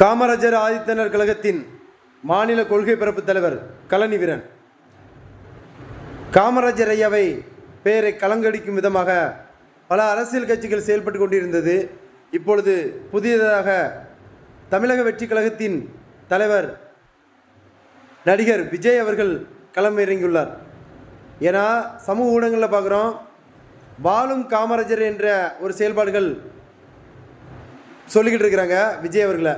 காமராஜர் ஆதித்தனர் கழகத்தின் மாநில கொள்கை பரப்பு தலைவர் கலனி வீரன் காமராஜர் ஐயாவை பெயரை கலங்கடிக்கும் விதமாக பல அரசியல் கட்சிகள் செயல்பட்டு கொண்டிருந்தது. இப்பொழுது புதியதாக தமிழக வெற்றி கழகத்தின் தலைவர் நடிகர் விஜய் அவர்கள் களம் இறங்கியுள்ளார் ஏன்னா சமூக ஊடகங்களில் பார்க்குறோம் வாழும் காமராஜர் என்ற ஒரு செயல்பாடுகள் சொல்லிக்கிட்டு இருக்கிறாங்க விஜய் அவர்களை.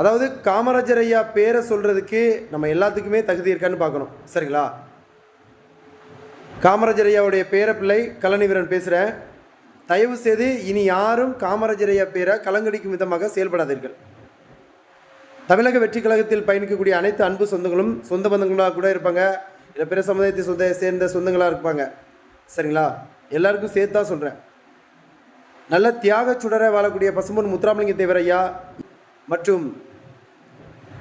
அதாவது காமராஜர் ஐயா பேரை சொல்கிறதுக்கு நம்ம எல்லாத்துக்குமே தகுதி இருக்கான்னு பார்க்கணும். சரிங்களா? காமராஜர் ஐயாவுடைய பேரப்பிள்ளை பிள்ளை கலனிவீரன் பேசுகிறேன் தயவு செய்து இனி யாரும் காமராஜர் ஐயா பேரை கலங்கடிக்கும் விதமாக செயல்படாதீர்கள். தமிழக வெற்றி கழகத்தில் பயணிக்கக்கூடிய அனைத்து அன்பு சொந்தங்களும் சொந்த பந்தங்களாக கூட இருப்பாங்க. இல்லை பிற சமுதாயத்தை சொந்த சேர்ந்த சொந்தங்களாக இருப்பாங்க. சரிங்களா? எல்லாருக்கும் சேர்த்து தான் சொல்கிறேன் நல்ல தியாக சுடரை வாழக்கூடிய பசும்பொன் முத்துராமலிங்க தேவர் ஐயா மற்றும்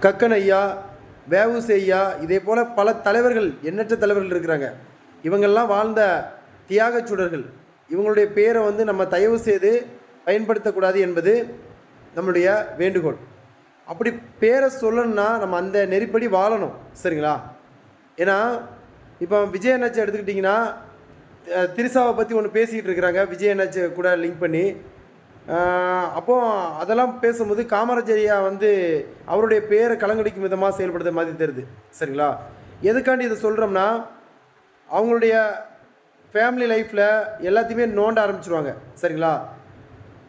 கக்கனையா ஐயா ஐயா இதே போல் பல தலைவர்கள் எண்ணற்ற தலைவர்கள் இருக்கிறாங்க. இவங்கெல்லாம் வாழ்ந்த தியாகச் சுடர்கள் இவங்களுடைய பேரை வந்து நம்ம தயவு செய்து பயன்படுத்தக்கூடாது என்பது நம்முடைய வேண்டுகோள். அப்படி பேரை சொல்லணும்னா நம்ம அந்த நெறிப்படி வாழணும் சரிங்களா? ஏன்னா இப்போ விஜய் அண்ணாச்சி எடுத்துக்கிட்டிங்கன்னா திரிசாவை பற்றி ஒன்று பேசிக்கிட்டு இருக்கிறாங்க. விஜய் அண்ணாச்சி கூட லிங்க் பண்ணி அப்போ அதெல்லாம் பேசும்போது காமராஜரியா வந்து அவருடைய பேரை கலங்கடிக்கும் விதமாக செயல்படுற மாதிரி தெரியுது. சரிங்களா? எதுக்காண்டி இதை சொல்கிறோம்னா அவங்களுடைய ஃபேமிலி லைஃப்பில் எல்லாத்தையுமே நோண்ட ஆரம்பிச்சிருவாங்க. சரிங்களா?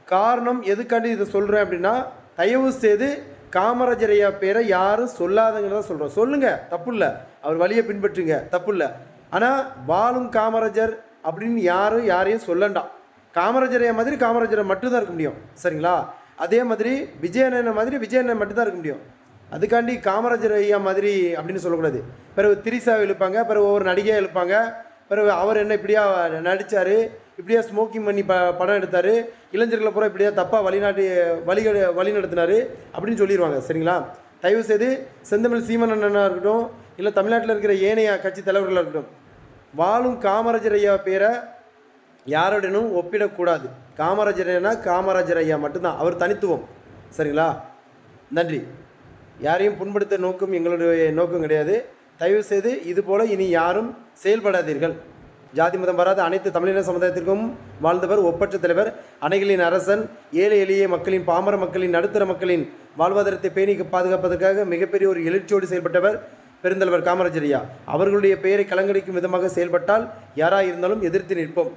காரணம் எதுக்காண்டி இதை சொல்கிறேன் அப்படின்னா தயவு செய்து காமராஜரையா பேரை யாரும் சொல்லாதங்கிறத சொல்கிறோம் சொல்லுங்கள் தப்பு இல்லை அவர் வழியை பின்பற்றுங்க தப்பு இல்லை ஆனால் வாழும் காமராஜர் அப்படின்னு யாரும் யாரையும் சொல்லண்டாம் காமராஜர் ஐயா மாதிரி காமராஜரை மட்டும்தான் இருக்க முடியும். சரிங்களா? அதே மாதிரி விஜயண்ணன் மாதிரி விஜயண்ணன் மட்டும்தான் இருக்க முடியும். அதுக்காண்டி காமராஜர் ஐயா மாதிரி அப்படின்னு சொல்லக்கூடாது. பிறகு திரிசாவை இழுப்பாங்க பிறகு ஒவ்வொரு நடிகையாக இழுப்பாங்க. பிறகு அவர் என்ன இப்படியா நடித்தார் இப்படியா ஸ்மோக்கிங் பண்ணி ப படம் எடுத்தார் இளைஞர்களை பூரா இப்படியா தப்பாக வழிநாட்டு வழிகள் வழி நடத்தினார் அப்படின்னு சொல்லிடுவாங்க சரிங்களா? தயவு செய்து செந்தமிழ் சீமன் அண்ணனாக இருக்கட்டும் இல்லை தமிழ்நாட்டில் இருக்கிற ஏனைய கட்சி தலைவர்களாக இருக்கட்டும் வாழும் காமராஜர் ஐயா பேரை யாருடனும் ஒப்பிடக்கூடாது. காமராஜர்னா காமராஜர் ஐயா மட்டும்தான். அவர் தனித்துவம். சரிங்களா? நன்றி. யாரையும் புண்படுத்த நோக்கம் எங்களுடைய நோக்கம் கிடையாது. தயவு செய்து இதுபோல் இனி யாரும் செயல்படாதீர்கள். ஜாதி மதம் வராத அனைத்து தமிழின சமுதாயத்திற்கும் வாழ்ந்தவர் ஒப்பற்ற தலைவர் அணைகளின் அரசன் ஏழை எளிய மக்களின் பாமர மக்களின் நடுத்தர மக்களின் வாழ்வாதாரத்தை பேணி பாதுகாப்பதற்காக மிகப்பெரிய ஒரு எழுச்சியோடு செயல்பட்டவர் பெருந்தலைவர் காமராஜர் ஐயா அவர்களுடைய பெயரை கலங்கடிக்கும் விதமாக செயல்பட்டால் யாராக இருந்தாலும் எதிர்த்து நிற்போம்.